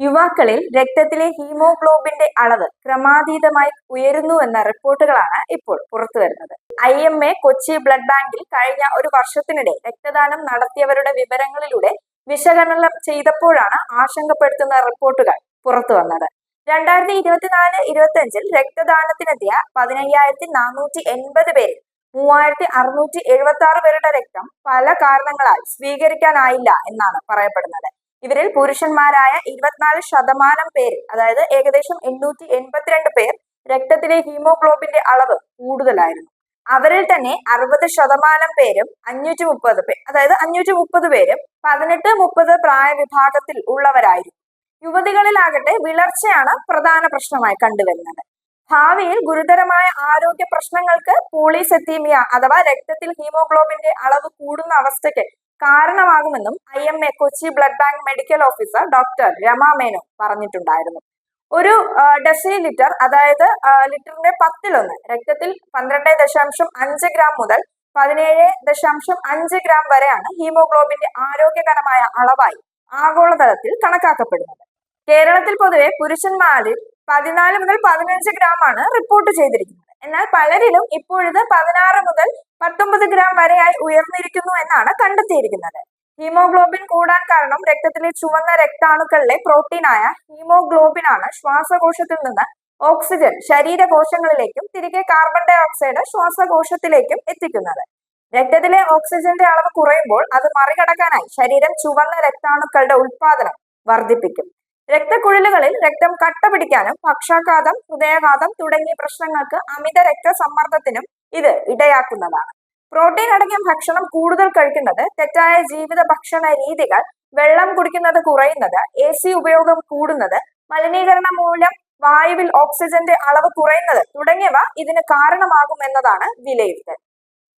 യുവാക്കളിൽ രക്തത്തിലെ ഹീമോഗ്ലോബിന്റെ അളവ് ക്രമാതീതമായി ഉയരുന്നുവെന്ന റിപ്പോർട്ടുകളാണ് ഇപ്പോൾ പുറത്തു വരുന്നത്. I M A Kochi blood ബാങ്കിൽ കഴിഞ്ഞ ഒരു വർഷത്തിനിടെ രക്തദാനം നടത്തിയവരുടെ വിവരങ്ങളിലൂടെ വിശകലനം ചെയ്തപ്പോഴാണ് ആശങ്കപ്പെടുത്തുന്ന റിപ്പോർട്ടുകൾ പുറത്തു വന്നത്. രണ്ടായിരത്തി ഇരുപത്തിനാല് ഇരുപത്തി അഞ്ചിൽ രക്തദാനത്തിനെത്തിയ പതിനയ്യായിരത്തി നാനൂറ്റി എൺപത് പേരിൽ മൂവായിരത്തി അറുന്നൂറ്റി എഴുപത്തി ആറ് പേരുടെ രക്തം പല കാരണങ്ങളാൽ സ്വീകരിക്കാനായില്ല എന്നാണ് പറയപ്പെടുന്നത്. ഇവരിൽ പുരുഷന്മാരായ ഇരുപത്തിനാല് ശതമാനം പേർ അതായത് ഏകദേശം എണ്ണൂറ്റി എൺപത്തിരണ്ട് പേർ രക്തത്തിലെ ഹീമോഗ്ലോബിന്റെ അളവ് കൂടുതലായിരുന്നു. അവരിൽ തന്നെ അറുപത് ശതമാനം പേരും അഞ്ഞൂറ്റി മുപ്പത് പേർ അതായത് അഞ്ഞൂറ്റി മുപ്പത് പേരും പതിനെട്ട് മുപ്പത് പ്രായ വിഭാഗത്തിൽ ഉള്ളവരായിരുന്നു. യുവതികളിലാകട്ടെ വിളർച്ചയാണ് പ്രധാന പ്രശ്നമായി കണ്ടുവരുന്നത്. ഭാവിയിൽ ഗുരുതരമായ ആരോഗ്യ പ്രശ്നങ്ങൾക്ക് പോളിസെത്തീമിയ അഥവാ രക്തത്തിൽ ഹീമോഗ്ലോബിന്റെ അളവ് കൂടുന്ന അവസ്ഥയ്ക്ക് കാരണമാകുമെന്നും I M A Kochi blood bank medical officer doctor Rama Menon പറഞ്ഞിട്ടുണ്ടായിരുന്നു. ഒരു ഡെസി ലിറ്റർ അതായത് ലിറ്ററിന്റെ പത്തിലൊന്ന് രക്തത്തിൽ പന്ത്രണ്ട് ദശാംശം അഞ്ച് ഗ്രാം മുതൽ പതിനേഴ് ദശാംശം അഞ്ച് ഗ്രാം വരെയാണ് ഹീമോഗ്ലോബിന്റെ ആരോഗ്യകരമായ അളവായി ആഗോളതലത്തിൽ കണക്കാക്കപ്പെടുന്നത്. കേരളത്തിൽ പൊതുവെ പുരുഷന്മാരിൽ പതിനാല് മുതൽ പതിനഞ്ച് ഗ്രാം ആണ് റിപ്പോർട്ട് ചെയ്തിരിക്കുന്നത്. എന്നാൽ പലരിലും ഇപ്പോഴത് പതിനാറ് മുതൽ പത്തൊമ്പത് ഗ്രാം വരെയായി ഉയർന്നിരിക്കുന്നു എന്നാണ് കണ്ടെത്തിയിരിക്കുന്നത്. ഹീമോഗ്ലോബിൻ കൂടാൻ കാരണം രക്തത്തിലെ ചുവന്ന രക്താണുക്കളിലെ പ്രോട്ടീനായ ഹീമോഗ്ലോബിൻ ആണ് ശ്വാസകോശത്തിൽ നിന്ന് ഓക്സിജൻ ശരീരകോശങ്ങളിലേക്കും തിരികെ കാർബൺ ഡൈ ഓക്സൈഡ് ശ്വാസകോശത്തിലേക്കും എത്തിക്കുന്നത്. രക്തത്തിലെ ഓക്സിജന്റെ അളവ് കുറയുമ്പോൾ അത് മറികടക്കാനായി ശരീരം ചുവന്ന രക്താണുക്കളുടെ ഉൽപാദനം വർദ്ധിപ്പിക്കും. രക്തക്കുഴലുകളിൽ രക്തം കട്ട പിടിക്കാനും പക്ഷാഘാതം ഹൃദയാഘാതം തുടങ്ങിയ പ്രശ്നങ്ങൾക്ക് അമിത രക്തസമ്മർദ്ദത്തിനും ഇത് ഇടയാക്കുന്നതാണ്. പ്രോട്ടീൻ അടങ്ങിയ ഭക്ഷണം കൂടുതൽ കഴിക്കുന്നത് തെറ്റായ ജീവിത ഭക്ഷണ രീതികൾ വെള്ളം കുടിക്കുന്നത് കുറയുന്നത് എ സി ഉപയോഗം കൂടുന്നത് മലിനീകരണം മൂലം വായുവിൽ ഓക്സിജന്റെ അളവ് കുറയുന്നത് തുടങ്ങിയവ ഇതിന് കാരണമാകുമെന്നതാണ് വിലയിരുത്തൽ.